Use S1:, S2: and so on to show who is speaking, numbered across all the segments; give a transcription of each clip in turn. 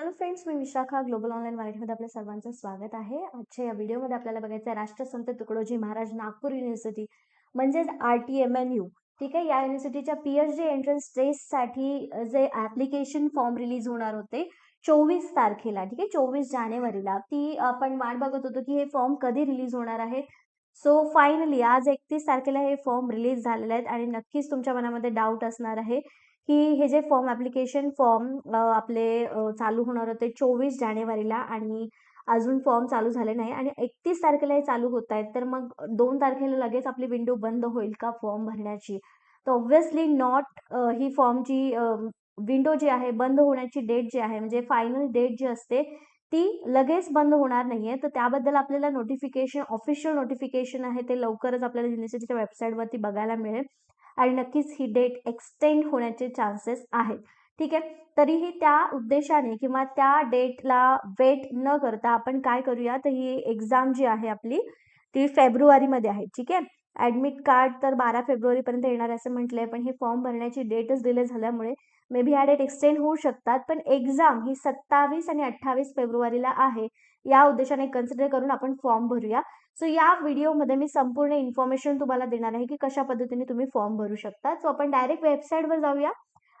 S1: Hello friends मी Vishakha global online मराठीमध्ये आपल्या सर्वांचं स्वागत आहे. आजच्या या व्हिडिओमध्ये आपल्याला बघायचं आहे राष्ट्रसंत तुकडोजी महाराज नागपूर युनिव्हर्सिटी म्हणजेच R T M N U ठीक आहे? या युनिव्हर्सिटीच्या पी एच डी एंट्रन्स टेस्टसाठी जे ॲप्लिकेशन फॉर्म रिलीज होणार होते चोवीस तारखेला. ठीक आहे? चोवीस जानेवारीला. ती आपण वाट बघत होतो की हे फॉर्म कधी रिलीज होणार आहेत. सो फायनली आज एकतीस तारखेला हे फॉर्म रिलीज झालेले आहेत आणि नक्कीच तुमच्या मनामध्ये डाऊट असणार आहे. की हे जे फॉर्म ॲप्लिकेशन फॉर्म आपले चालू होणार होते चोवीस जानेवारीला आणि अजून फॉर्म चालू झाले नाही आणि एकतीस तारखेला हे चालू होत आहेत तर मग दोन तारखेला लगेच आपली विंडो बंद होईल का फॉर्म भरण्याची? तर ऑब्व्हियसली नॉट ही फॉर्मची विंडो जी आहे बंद होण्याची डेट जी आहे म्हणजे फायनल डेट जी असते ती लगेच बंद होणार नाही आहे तर त्याबद्दल आपल्याला नोटिफिकेशन ऑफिशियल नोटिफिकेशन आहे ते लवकरच आपल्याला युनिव्हर्सिटीच्या वेबसाईटवरती बघायला मिळेल. आणि नक्कीच ही डेट एक्सटेंड होण्याचे चान्सेस आहेत. ठीक आहे? तरीही त्या उद्देशाने किंवा त्या डेटला वेट न करता आपण काय करूया? तर ही एक्झाम जी आहे आपली ती फेब्रुवारीमध्ये आहे. ठीक आहे? ॲडमिट कार्ड तर बारा फेब्रुवारीपर्यंत येणार असं म्हटलंय पण हे फॉर्म भरण्याची डेटच डिले झाल्यामुळे मे बी ह्या डेट एक्सटेंड होऊ शकतात पण एक्झाम ही सत्तावीस आणि अठ्ठावीस फेब्रुवारीला आहे. या उद्देशाने कन्सिडर करून आपण फॉर्म भरूया. सो या व्हिडिओमध्ये मी संपूर्ण इन्फॉर्मेशन तुम्हाला देणार आहे की कशा पद्धतीने तुम्ही फॉर्म भरू शकता. सो आपण डायरेक्ट वेबसाईटवर जाऊया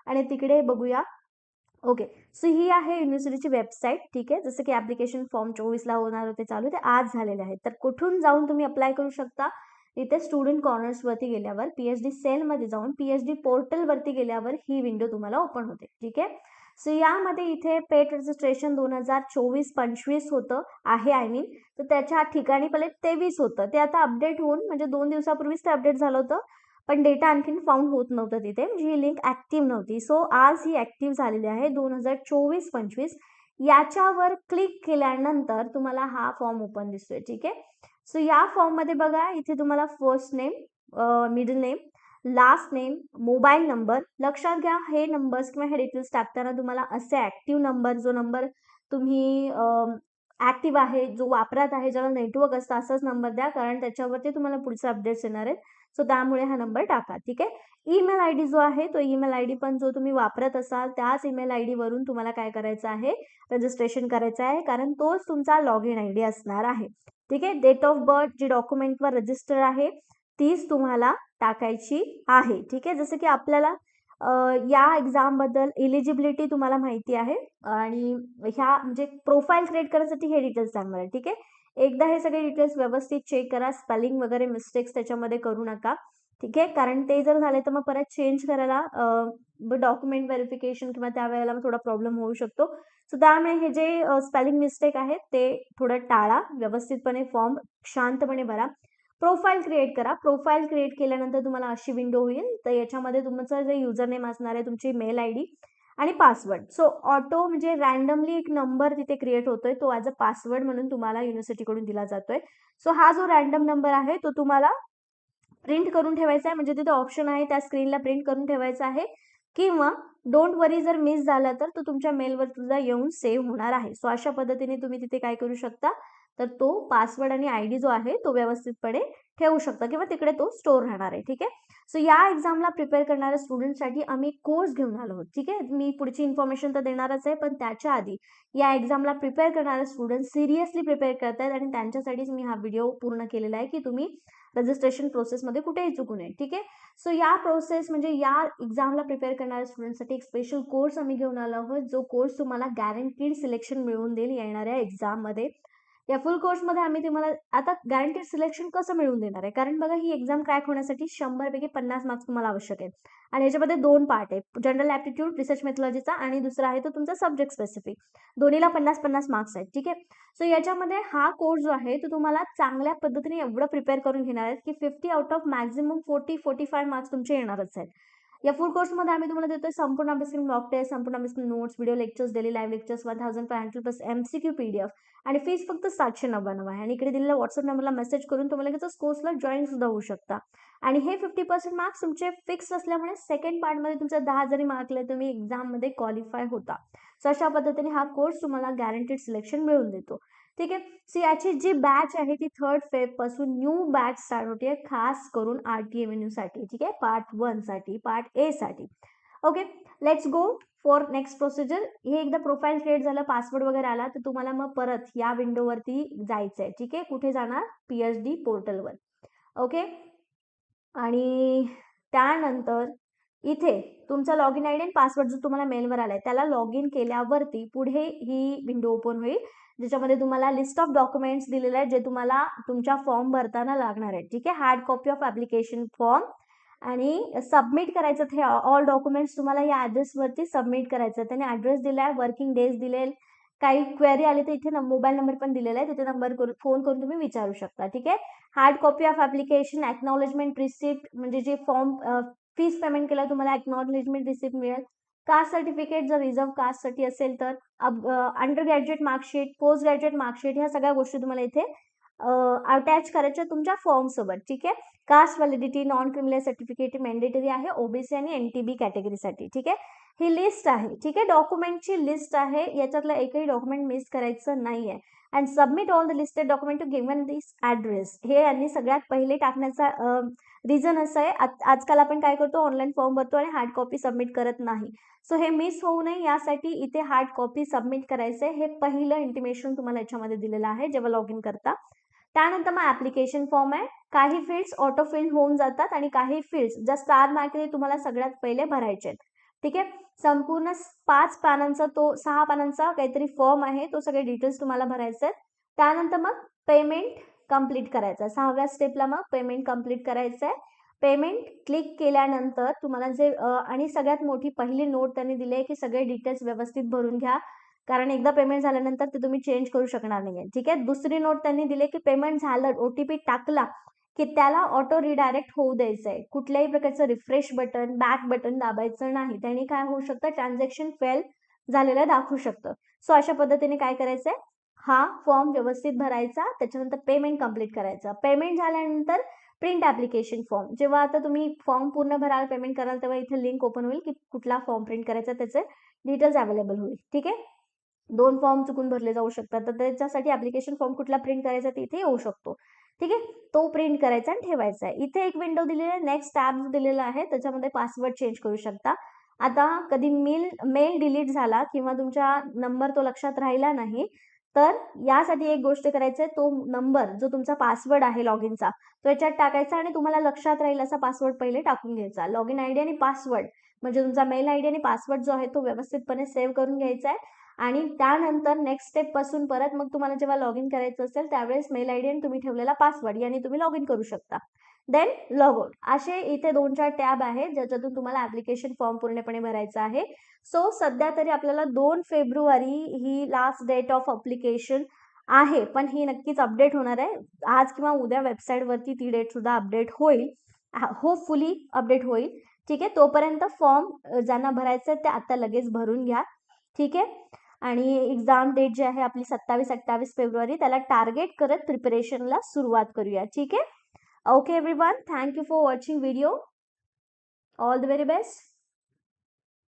S1: आणि तिकडे बघूया. ओके सो ही आहे युनिव्हर्सिटीची वेबसाईट ठीक आहे. जसं की ॲप्लिकेशन फॉर्म चोवीसला होणार होते चालू ते आज झालेले आहेत. तर कुठून जाऊन तुम्ही अप्लाय करू शकता? इथे स्टुडंट कॉर्नर्सवरती गेल्यावर पी एच डी सेलमध्ये जाऊन पी एच डी पोर्टलवरती गेल्यावर ही विंडो तुम्हाला ओपन होते. ठीक आहे? सो यामध्ये इथे पेट रजिस्ट्रेशन दोन हजार चोवीस पंचवीस होतं आहे आय मीन तर त्याच्या ठिकाणी पहिले तेवीस होतं. ते आता अपडेट होऊन म्हणजे दोन दिवसापूर्वीच ते अपडेट झालं होतं. पण डेटा आणखीन फाउंड होत नव्हतं तिथे म्हणजे ही लिंक ॲक्टिव्ह नव्हती. सो आज ही ॲक्टिव्ह झालेली आहे दोन हजार चोवीस पंचवीस याच्यावर क्लिक केल्यानंतर तुम्हाला हा फॉर्म ओपन दिसतोय ठीक आहे? सो या फॉर्ममध्ये बघा इथे तुम्हाला first name middle name last name mobile number लक्षात घ्या हे नंबर्स किंवा हे डिटेल्स टाकताना तुम्हाला असे ॲक्टिव्ह नंबर जो नंबर तुम्ही ॲक्टिव्ह आहे जो वापरात आहे ज्याला नेटवर्क असतं असाच नंबर द्या कारण त्याच्यावरती तुम्हाला पुढचे अपडेट्स येणार आहेत. सो त्यामुळे हा नंबर टाका ठीक आहे? ईमेल आय डी जो आहे तो ईमेल आय डी पण जो तुम्ही वापरत असाल त्याच ईमेल आय डीवरून तुम्हाला काय करायचं आहे? रजिस्ट्रेशन करायचं आहे कारण तोच तुमचा लॉग इन आय डी असणार आहे. ठीक आहे? डेट ऑफ बर्थ जी डॉक्युमेंटवर रजिस्टर आहे तीच तुम्हाला टाकायची आहे. ठीक आहे? जसं की आपल्याला या एक्झामबद्दल इलिजिबिलिटी तुम्हाला माहिती आहे. आणि ह्या म्हणजे प्रोफाईल क्रिएट करण्यासाठी हे डिटेल्स सांगणार आहे ठीक आहे? एकदा हे सगळे डिटेल्स व्यवस्थित चेक करा. स्पेलिंग वगैरे मिस्टेक्स त्याच्यामध्ये करू नका. ठीक आहे? कारण ते जर झाले तर मग परत चेंज करायला डॉक्युमेंट व्हेरिफिकेशन किंवा त्यावेळेला थोडा प्रॉब्लेम होऊ शकतो. सो त्यामुळे हे जे स्पेलिंग मिस्टेक आहेत ते थोडं टाळा. व्यवस्थितपणे फॉर्म शांतपणे भरा. प्रोफाईल क्रिएट करा. प्रोफाईल क्रिएट केल्यानंतर तुम्हाला अशी विंडो होईल. तर याच्यामध्ये तुमचं जे युजर नेम असणार आहे तुमची मेल आय डी आणि पासवर्ड. सो ऑटो म्हणजे रँडमली एक नंबर तिथे क्रिएट होतोय. तो ॲज अ पासवर्ड म्हणून तुम्हाला युनिव्हर्सिटीकडून दिला जातोय. सो हा जो रँडम नंबर आहे तो तुम्हाला प्रिंट करून ठेवायचा आहे. म्हणजे तिथे ऑप्शन आहे त्या स्क्रीनला प्रिंट करून ठेवायचा आहे. किंवा डोंट वरी जर मिस झाला तर तो तुमच्या मेलवर तुझा येऊन सेव्ह होणार आहे. सो अशा पद्धतीने तुम्ही तिथे काय करू शकता? तर तो पासवर्ड आणि आय डी जो आहे तो व्यवस्थितपणे ठेवू शकता किंवा तिकडे तो स्टोर राहणार आहे ठीक आहे? सो या एक्झामला प्रिपेअर करणाऱ्या स्टुडंटसाठी आम्ही कोर्स घेऊन आलो आहोत ठीक आहे? मी पुढची इन्फॉर्मेशन तर देणारच आहे पण त्याच्या आधी या एक्झामला प्रिपेअर करणारे स्टुडंट सिरियसली प्रिपेअर करतायत आणि त्यांच्यासाठीच मी हा व्हिडिओ पूर्ण केलेला आहे की तुम्ही रजिस्ट्रेशन प्रोसेसमध्ये कुठेही चुकू नये ठीक आहे? सो या प्रोसेस म्हणजे या एक्झामला प्रिपेअर करणाऱ्या स्टुडंटसाठी एक स्पेशल कोर्स आम्ही घेऊन आलो आहोत जो कोर्स तुम्हाला गॅरंटीड सिलेक्शन मिळवून देईल येणाऱ्या एक्झाममध्ये या फुल कोर्समध्ये आम्ही तुम्हाला आता गॅरंटेड सिलेक्शन कसं मिळवून देणार आहे? कारण बघा ही एक्झाम क्रॅक होण्यासाठी शंभरपैकी पन्नास मार्क्स तुम्हाला आवश्यक आहेत. आणि याच्यामध्ये दोन पार्ट आहे जनरल ॲप्टिट्यूड रिसर्च मेथॉलॉजीचा आणि दुसरा आहे तो तुमचा सब्जेक्ट स्पेसिफिक दोन्हीला पन्नास पन्नास मार्क्स आहेत. ठीक आहे? सो याच्यामध्ये हा कोर्स जो आहे तो तुम्हाला चांगल्या पद्धतीने एवढं प्रिपेअर करून घेणार आहेत की fifty out of maximum forty forty five marks तुमचे येणारच आहेत. या फुल कोर्समध्ये आम्ही तुम्हाला देतोय संपूर्ण अभ्यासक्रम मॉक टेस्ट संपूर्ण अभ्यासक्रम notes video lectures daily live lectures one thousand five hundred plus M C Q P D F आणि फीस फक्त सातशे नव्याण्णव आहे. आणि इकडे दिलेल्या व्हॉट्सअप नंबरला मेसेज करून तुम्हाला लगेच कोर्सला जॉईन सुद्धा होऊ शकता. आणि हे फिफ्टी पर्सेंट मार्क्स तुमचे फिक्स असल्यामुळे सेकंड पार्टमध्ये तुमच्या दहा जरी मार्कले तुम्ही एक्झाममध्ये क्वालिफाय होता. सो अशा पद्धतीने हा कोर्स तुम्हाला गॅरंटीड सिलेक्शन मिळून देतो. ठीक आहे? सो याची जी बॅच आहे ती थर्ड फेबपासून न्यू बॅच स्टार्ट होते खास करून आर टी एव्हेन्यू साठी ठीक आहे? पार्ट वनसाठी पार्ट ए साठी. Okay let's go for next procedure हे एकदा प्रोफाईल क्रिएट झालं पासवर्ड वगैरे आला तर तुम्हाला मग परत या विंडोवरती जायचं आहे ठीक आहे? कुठे जाणार? पी एच डी पोर्टलवर ओके आणि त्यानंतर इथे तुमचा लॉग इन आय डी आणि पासवर्ड जो तुम्हाला मेलवर आलाय त्याला लॉग इन केल्यावरती पुढे ही विंडो ओपन होईल ज्याच्यामध्ये तुम्हाला लिस्ट ऑफ डॉक्युमेंट्स दिलेले आहेत जे तुम्हाला तुमच्या फॉर्म भरताना लागणार आहेत ठीक आहे? Hard copy of application form आणि सबमिट करायचं हे ऑल डॉक्युमेंट्स तुम्हाला या ॲड्रेसवरती सबमिट करायचं त्याने ॲड्रेस दिला आहे वर्किंग डेज दिले काही क्वेरी आली तर इथे मोबाईल नंबर पण दिलेला आहे. तिथे नंबर करून फोन करून तुम्ही विचारू शकता. ठीक आहे? Hard copy of application acknowledgement receipt म्हणजे जे फॉर्म फीस पेमेंट केलं तुम्हाला एक्नॉलेजमेंट रिसिप्ट मिळेल. कास्ट सर्टिफिकेट जर रिझर्व कास्टसाठी असेल तर under graduate marksheet post graduate marksheet ह्या सगळ्या गोष्टी तुम्हाला इथे अटॅच करायच्या तुमच्या फॉर्म सोबत ठीक आहे? Caste validity non criminal certificate mandatory आहे ओबीसी आणि एन टी बी कॅटेगरीसाठी ठीक आहे? ही लिस्ट आहे ठीक आहे? डॉक्युमेंटची लिस्ट आहे याच्यातलं एकही डॉक्युमेंट मिस करायचं नाही आहे and submit all the listed document to given this address हे यांनी सगळ्यात पहिले टाकण्याचा रिझन असं आहे आजकाल आपण काय करतो ऑनलाईन फॉर्म भरतो आणि हार्ड कॉपी सबमिट करत नाही. सो हे मिस होऊ नये यासाठी इथे हार्ड कॉपी सबमिट करायचं आहे. हे पहिलं इंटिमेशन तुम्हाला याच्यामध्ये दिलेलं आहे जेव्हा लॉग इन करता. त्यानंतर मग ॲप्लिकेशन फॉर्म आहे. काही फील्ड्स ऑटो फिल होऊन जातात आणि काही फील्ड्स ज्या स्टार मार्केट तुम्हाला सगळ्यात पहिले भरायचे आहेत. ठीक आहे? संपूर्ण पाच पानांचा तो सहा पानांचा काहीतरी फॉर्म आहे तो सगळे डिटेल्स तुम्हाला भरायचे आहेत. त्यानंतर मग पेमेंट कंप्लीट करायचं आहे. सहाव्या स्टेपला मग पेमेंट कंप्लीट करायचं आहे. पेमेंट क्लिक केल्यानंतर तुम्हाला जे आणि सगळ्यात मोठी पहिली नोट त्यांनी दिली आहे की सगळे डिटेल्स व्यवस्थित भरून घ्या. कारण एकदा पेमेंट झाल्यानंतर ते तुम्ही चेंज करू शकणार नाही ठीक आहे? दुसरी नोट त्यांनी दिली की पेमेंट झालं ओ टी पी टाकला की त्याला ऑटो रिडायरेक्ट होऊ द्यायचं आहे कुठल्याही प्रकारचं रिफ्रेश बटन बॅक बटन दाबायचं नाही. त्याने काय होऊ शकतं? ट्रान्झॅक्शन फेल झालेलं दाखवू शकतं. सो अशा पद्धतीने काय करायचंय? हा फॉर्म व्यवस्थित भरायचा त्याच्यानंतर पेमेंट कंप्लीट करायचं. पेमेंट झाल्यानंतर प्रिंट ॲप्लिकेशन फॉर्म जेव्हा आता तुम्ही फॉर्म पूर्ण भराल पेमेंट कराल तेव्हा इथे लिंक ओपन होईल की कुठला फॉर्म प्रिंट करायचा त्याचे डिटेल्स अवेलेबल होईल. ठीक आहे? दोन फॉर्म चुकून भरले जाऊ शकतात. तर त्याच्यासाठी ॲप्लिकेशन फॉर्म कुठला प्रिंट करायचा ते इथे येऊ शकतो. ठीक आहे? तो प्रिंट करायचा आणि ठेवायचा आहे. इथे एक विंडो दिलेली आहे. नेक्स्ट टॅब दिलेला आहे त्याच्यामध्ये पासवर्ड चेंज करू शकता. आता कधी मेल मेल डिलीट झाला किंवा तुमचा नंबर तो लक्षात राहिला नाही तर यासाठी एक गोष्ट करायचं आहे. तो नंबर जो तुमचा पासवर्ड आहे लॉग इनचा तो याच्यात टाकायचा आणि तुम्हाला लक्षात राहील असा पासवर्ड पहिले टाकून घ्यायचा. लॉग इन आय डी आणि पासवर्ड म्हणजे तुमचा मेल आय डी आणि पासवर्ड जो आहे तो व्यवस्थितपणे सेव्ह करून घ्यायचा आहे. आणि त्यानंतर नेक्स्ट स्टेपपासून परत मग तुम्हाला जेव्हा लॉग इन करायचं असेल त्यावेळेस मेल आय डी आणि तुम्ही ठेवलेला पासवर्ड याने तुम्ही लॉग इन करू शकता. देन लॉग आउट असे इथे दोन चार टॅब आहेत ज्याच्यातून तुम्हाला ऍप्लिकेशन फॉर्म पूर्णपणे भरायचा आहे. सो सध्या तरी आपल्याला दोन फेब्रुवारी ही लास्ट डेट ऑफ अप्लिकेशन आहे पण ही नक्कीच अपडेट होणार आहे. आज किंवा उद्या वेबसाईटवरती ती डेट सुद्धा अपडेट होईल. होपफुली अपडेट होईल. ठीक आहे तोपर्यंत फॉर्म ज्यांना भरायचं आहे ते आता लगेच भरून घ्या. ठीक आहे? आणि एक्झाम डेट जी आहे आपली सत्तावीस अठ्ठावीस फेब्रुवारी त्याला टार्गेट करत प्रिपरेशनला सुरुवात करूया. ठीक आहे? Okay everyone thank you for watching video all the very best